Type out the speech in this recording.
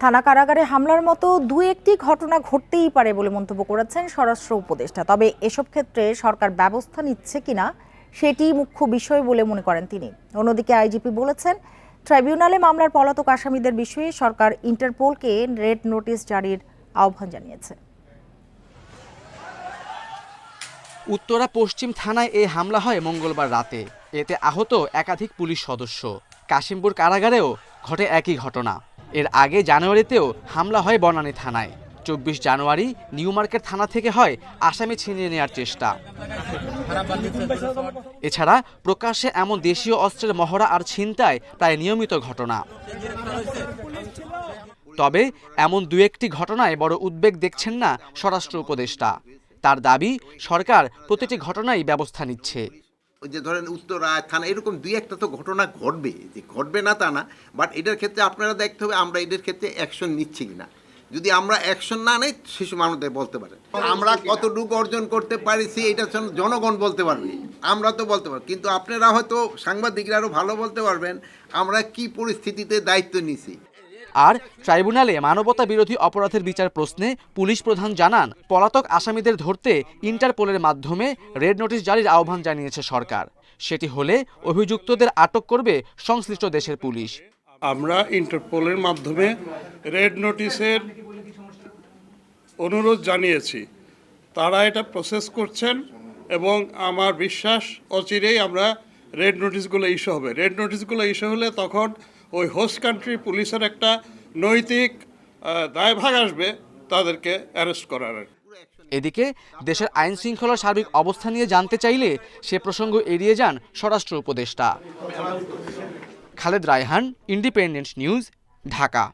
থানা কারাগারে হামলার মতো দু একটি ঘটনা ঘটতেই পারে বলে মন্তব্য করেছেন স্বরাষ্ট্র উপদেষ্টা। তবে এসব ক্ষেত্রে সরকার ব্যবস্থা নিচ্ছে কিনা সেটি মুখ্য বিষয় বলে মনে করেন তিনি। অন্যদিকে আইজিপি বলেছেন, ট্রাইব্যুনালে মামলার পলাতক আসামিদের বিষয়ে সরকার ইন্টারপোলকে রেড নোটিশ জারির আহ্বান জানিয়েছে। উত্তরা পশ্চিম থানায় এই হামলা হয় মঙ্গলবার রাতে। এতে আহত একাধিক পুলিশ সদস্য। কাশিমপুর কারাগারেও ঘটে একই ঘটনা। এর আগে জানুয়ারিতেও হামলা হয় বনানী থানায়। চব্বিশ জানুয়ারি নিউ মার্কেট থানা থেকে হয় আসামি ছিনিয়ে নেওয়ার চেষ্টা। এছাড়া প্রকাশ্যে এমন দেশীয় অস্ত্রের মহড়া আর ছিনতায় প্রায় নিয়মিত ঘটনা। তবে এমন দু একটি ঘটনায় বড় উদ্বেগ দেখছেন না স্বরাষ্ট্র উপদেষ্টা। তার দাবি, সরকার প্রতিটি ঘটনায় ব্যবস্থা নিচ্ছে। যে ধরেন উত্তরা থানা, এরকম দুই একটা তো ঘটনা ঘটবে। যে ঘটবে না তা না বাট এটার ক্ষেত্রে আপনারা দেখতে হবে আমরা এদের ক্ষেত্রে অ্যাকশন নিচ্ছি কিনা। যদি আমরা অ্যাকশন না নেই শিশু মানুষদের বলতে পারেন আমরা কতটুকু অর্জন করতে পারিছি, এটা জন- জনগণ বলতে পারবে। আমরা তো বলতে পারব। কিন্তু আপনারা হয়তো সাংবাদিকরা আরও ভালো বলতে পারবেন, আমরা কি পরিস্থিতিতে দায়িত্ব নিছি। আর ট্রাইব্যুনালে মানবতা বিরোধী অপরাধের বিচার প্রশ্নে পুলিশ প্রধান জানান, পলাতক আসামিদের ধরতে ইন্টারপোলের মাধ্যমে রেড নোটিশ জারির আহ্বান জানিয়েছে সরকার। সেটি হলে অভিযুক্তদের আটক করবে সংশ্লিষ্ট দেশের পুলিশ। আমরা ইন্টারপোলের মাধ্যমে রেড নোটিশের অনুরোধ জানিয়েছি। তারা এটা প্রসেস করছেন এবং আমার বিশ্বাস অচিরেই আমরা রেড নোটিশগুলো ইস্যু হবে। রেড নোটিশগুলো ইস্যু হলে তখন ওই হোস্ট কান্ট্রি পুলিশের একটা নৈতিক দায়ভাগ আসবে তাদেরকে অ্যারেস্ট করার এদিকে দেশের আইন শৃঙ্খলার সার্বিক অবস্থা নিয়ে জানতে চাইলে সে প্রসঙ্গ এড়িয়ে যান স্বরাষ্ট্র উপদেষ্টা। Khaled Raihan independent news Dhaka.